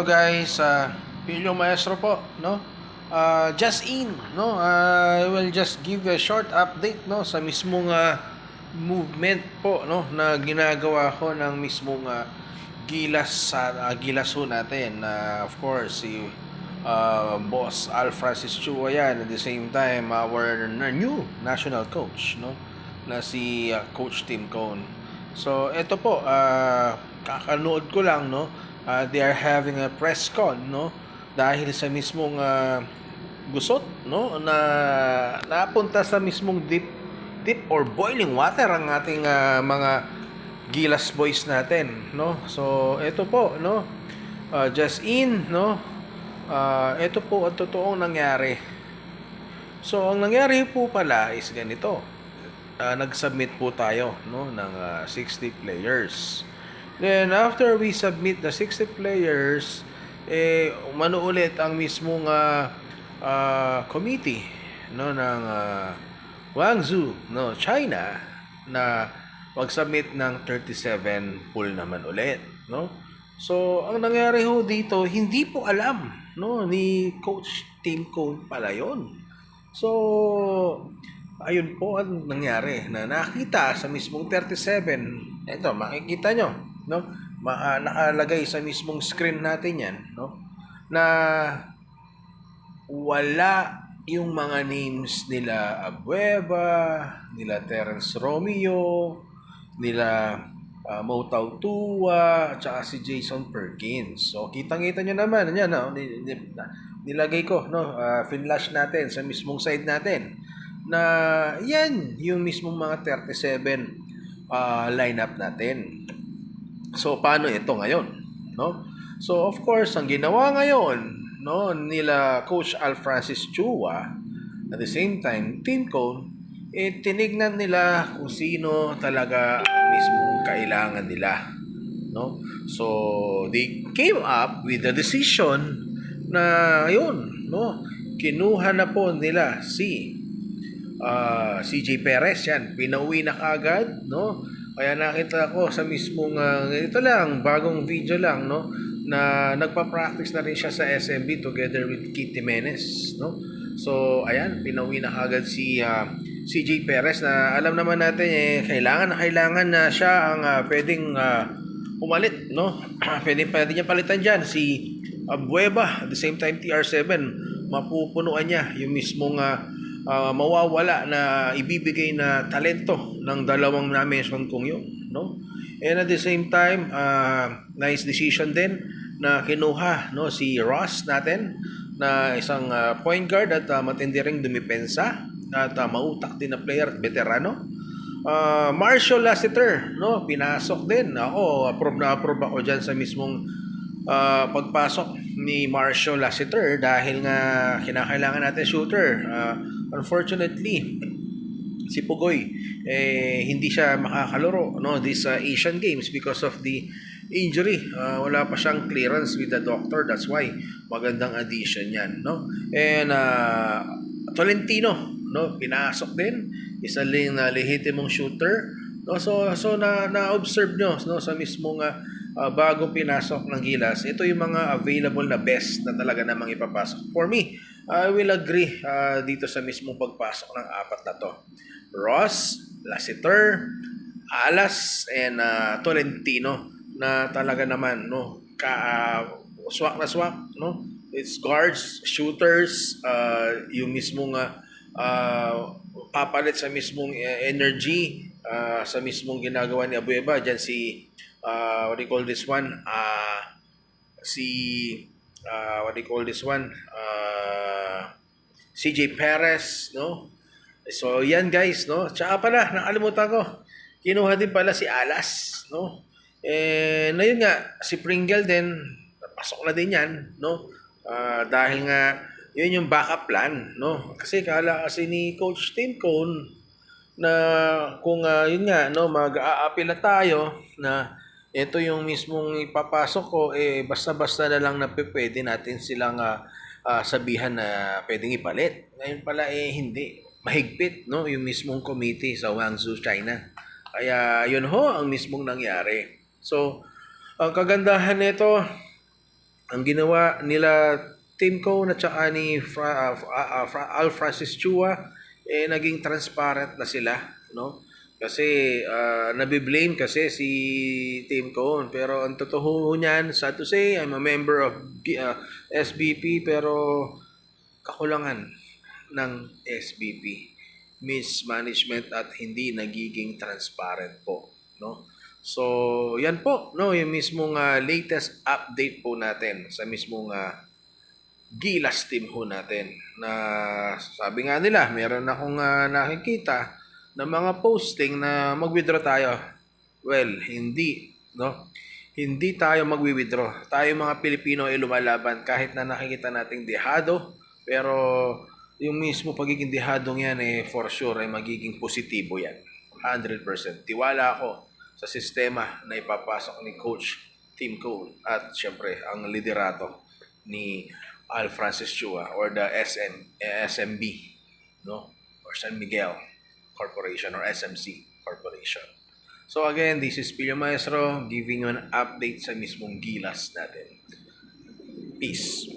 hello guys. Uh, Pilyo Maestro po, no? Uh, just in, no? Uh, I will just give a short update, no? Sa mismong uh, movement po, no? Na ginagawa ko ng mismong uh, gilas sa uh, gilas ho natin. Uh, of course, si uh, Boss Al Francis Chua yan. At the same time, our new national coach, no? Na si uh, Coach Tim Cone. So, ito po, uh, kakanood ko lang, no? Uh, they are having a press con, no? Dahil sa mismong uh, gusot, no? Na napunta sa mismong deep, deep or boiling water ang ating uh, mga Gilas boys natin, no? So, ito po, no? Uh, just in, no? Uh, ito po ang totoong nangyari. So, ang nangyari po pala is ganito. Uh, nag-submit po tayo, no? Ng uh, 60 players. Then, after we submit the 60 players, eh, umano ulit ang mismong uh, uh, committee, no? Ng uh, Guangzhou, no? China, na mag-submit ng 37 pool naman ulit, no? So, ang nangyari ho dito, hindi po alam, no, ni Coach Tim Cone pala yon. So, ayun po ang nangyari na nakita sa mismong 37. Ito, makikita nyo, no? Ma- ah, nakalagay sa mismong screen natin yan, no? Na wala yung mga names nila Abueva, nila Terence Romeo, nila uh, Motaw Tua, at saka si Jason Perkins. So, kitang-kita nyo naman, yan, no? Ni- ni- nilagay ko, no? Uh, finlash natin sa mismong side natin na yan yung mismong mga 37 uh, lineup natin. So, paano ito ngayon? No? So, of course, ang ginawa ngayon no, nila Coach Al Francis Chua, at the same time, Team Cone, eh, tinignan nila kung sino talaga ang mismong kailangan nila. No? So, they came up with the decision na, ayun, no, kinuha na po nila si uh, CJ Perez yan. Pinauwi na kaagad, no? Kaya nakita ko sa mismong, uh, ito lang, bagong video lang, no? Na nagpa-practice na rin siya sa SMB together with Kit Jimenez, no? So, ayan, pinauwi na kaagad si uh, CJ Perez na alam naman natin eh, kailangan na kailangan na siya ang uh, pwedeng uh, pumalit, no? pwede, pwede niya palitan dyan si Abueva, at the same time TR7, mapupunuan niya yung mismong uh, uh, mawawala na ibibigay na talento ng dalawang na-mention kong yun. No? And at the same time, uh, nice decision din na kinuha no, si Ross natin na isang uh, point guard at uh, matindi ring dumipensa at uh, mautak din na player at veterano. Uh, Marshall Lassiter, no, pinasok din. Ako, approve na approve ako dyan sa mismong uh, pagpasok ni Marshall Lassiter dahil nga kinakailangan natin shooter. Uh, unfortunately, si Pugoy eh hindi siya makakalaro no this uh, Asian Games because of the injury. Uh, wala pa siyang clearance with the doctor. That's why magandang addition 'yan, no? And uh, Tolentino, no, pinasok din isa rin na uh, lehitimong shooter. No, so so na na-observe nyo no sa mismong uh, uh, bagong pinasok ng Gilas, ito yung mga available na best na talaga namang ipapasok. For me, I will agree uh, dito sa mismong pagpasok ng apat na to. Ross, Lassiter, Alas, and uh, Tolentino na talaga naman no ka uh, swak na swak no it's guards shooters uh, yung mismong uh, uh, papalit sa mismong uh, energy uh, sa mismong ginagawa ni Abueva diyan si uh, what do you call this one? Uh, si uh, what do you call this one? Uh, CJ Perez no? So yan guys no? Tsaka pala nakalimutan ko. Kinuha din pala si Alas no? Eh na yun nga si Pringle din pasok na din yan no? Uh, dahil nga yun yung backup plan no? Kasi kala kasi ni coach Tim Cone na kung uh, yun nga no? Mag-aapila tayo na ito yung mismong ipapasok ko eh basta-basta na lang na pwede natin silang uh, uh, sabihan na pwedeng ipalit. Ngayon pala eh hindi. Mahigpit no yung mismong committee sa Guangzhou China. Kaya yun ho ang mismong nangyari. So ang kagandahan nito ang ginawa nila Tim Cone at saka ni Fra, ah, ah, Fra- Al Francis Chua, eh, naging transparent na sila, no? Kasi uh, nabiblame kasi si Tim Cone. Pero ang totoo niyan, sad to say, I'm a member of uh, SBP pero kakulangan ng SBP mismanagement at hindi nagiging transparent po no? So yan po no? Yung mismong ah, latest update po natin sa mismong ah, Gilas team ho natin. Na sabi nga nila meron akong ah, nakikita na mga posting na mag-withdraw tayo well hindi no hindi tayo magwi-withdraw. Tayo mga Pilipino ay lumalaban kahit na nakikita nating dehado, pero yung mismo pagiging dehadong yan eh for sure ay magiging positibo yan. 100%. Tiwala ako sa sistema na ipapasok ni Coach Tim Cole at syempre ang liderato ni Al Francis Chua or the SM, eh, SMB no or San Miguel Corporation or SMC Corporation. So again, this is Pilio Maestro giving an update sa mismong gilas natin. Peace.